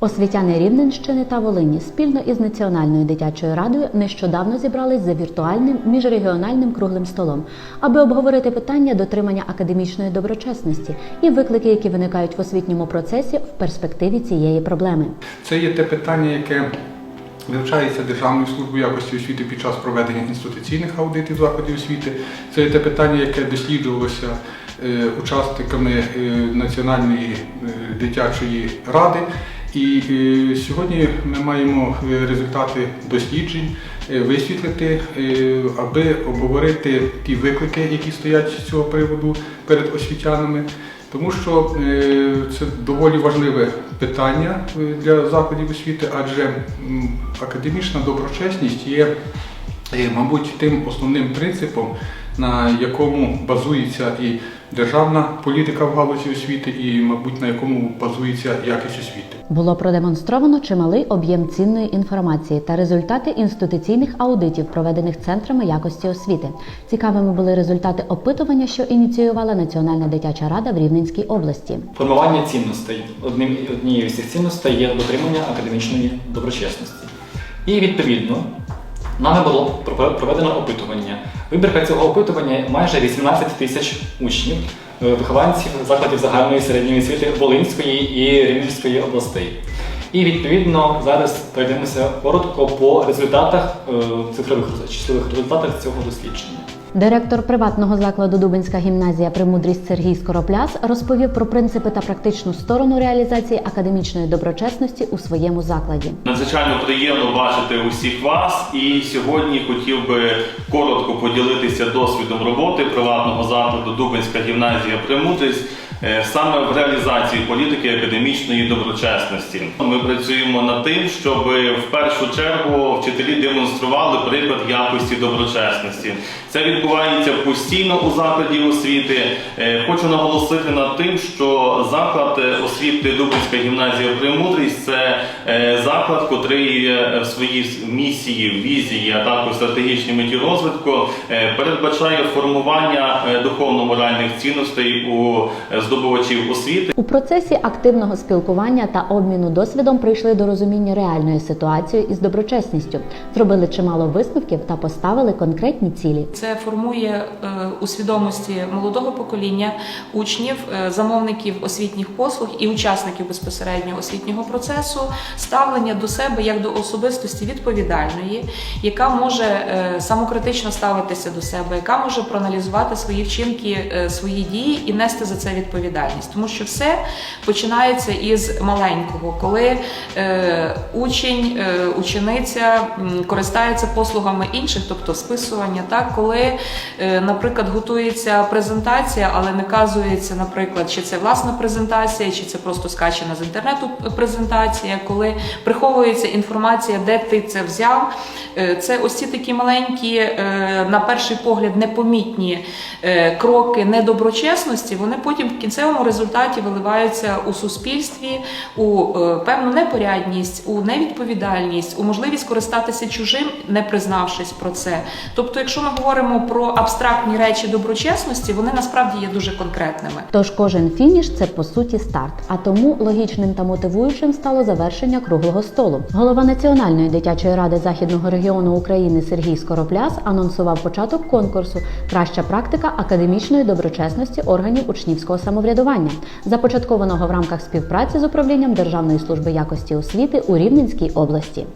Освітяни Рівненщини та Волині спільно із Національною дитячою радою нещодавно зібрались за віртуальним міжрегіональним круглим столом, аби обговорити питання дотримання академічної доброчесності і виклики, які виникають в освітньому процесі в перспективі цієї проблеми. Це є те питання, яке вивчається Державною службою якості освіти під час проведення інституційних аудитів закладів освіти. Це є те питання, яке досліджувалося е, учасниками е, Національної е, дитячої ради. І е, сьогодні ми маємо е, результати досліджень е, висвітлити, аби обговорити ті виклики, які стоять з цього приводу перед освітянами. Тому що це доволі важливе питання для закладів освіти, адже академічна доброчесність є, мабуть, тим основним принципом, на якому базується і державна політика в галузі освіти, і, мабуть, на якому базується якість освіти. Було продемонстровано чималий об'єм цінної інформації та результати інституційних аудитів, проведених центрами якості освіти. Цікавими були результати опитування, що ініціювала Національна дитяча рада в Рівненській області. Формування цінностей. Одним однією з цих цінностей є дотримання академічної доброчесності. І відповідно нами було проведено опитування. Вибірка цього опитування майже 18 тисяч учнів, е, вихованців закладів загальної середньої освіти Волинської і Рівненської областей. І відповідно зараз пройдемося коротко по результатах е, цифрових числових результатах цього дослідження. Директор приватного закладу Дубинська гімназія Премудрість Сергій Скоропляс розповів про принципи та практичну сторону реалізації академічної доброчесності у своєму закладі. Надзвичайно приємно бачити усіх вас, і сьогодні хотів би коротко поділитися досвідом роботи приватного закладу Дубинська гімназія Премудрість е, саме в реалізації політики академічної доброчесності. Ми працюємо над тим, щоб в першу чергу вчителі демонстрували приклад якості доброчесності. Це відбувається постійно у закладі освіти. Е, Хочу наголосити над тим, що заклад е, освіти Дубинська гімназія Премудрість це е, заклад, котрий е, в своїй місії, візії, а також стратегічній меті розвитку е, передбачає формування е, духовно-моральних цінностей у е, здобувачів освіти. У процесі активного спілкування та обміну досвідом прийшли до розуміння реальної ситуації із доброчесністю, зробили чимало висновків та поставили конкретні цілі. Це формує е, у свідомості молодого покоління учнів, е, замовників освітніх послуг і учасників безпосередньо освітнього процесу ставлення до себе як до особистості відповідальної, яка може е, самокритично ставитися до себе, яка може проаналізувати свої вчинки, е, свої дії і нести за це відповідальність, тому що все починається із маленького, коли е, учень, е, учениця користається послугами інших, тобто списування, так коли, е, наприклад, готується презентація, але не казується, наприклад, чи це власна презентація, чи це просто скачена з інтернету презентація, коли приховується інформація, де ти це взяв. Е, Це ось ці такі маленькі, е, на перший погляд, непомітні е, кроки недоброчесності, вони потім кінцевому результаті виливаються у суспільстві, у е, певну непорядність, у невідповідальність, у можливість користатися чужим, не признавшись про це. Тобто, якщо ми говоримо про абстрактні речі доброчесності, вони насправді є дуже конкретними. Тож кожен фініш це по суті старт, а тому логічним та мотивуючим стало завершення круглого столу. Голова Національної дитячої ради західного регіону України Сергій Скоропляс анонсував початок конкурсу Краща практика академічної доброчесності органів учнівського самоврядування, започаткованого в рамках співпраці з управлінням Державної служби якості освіти у Рівненській області.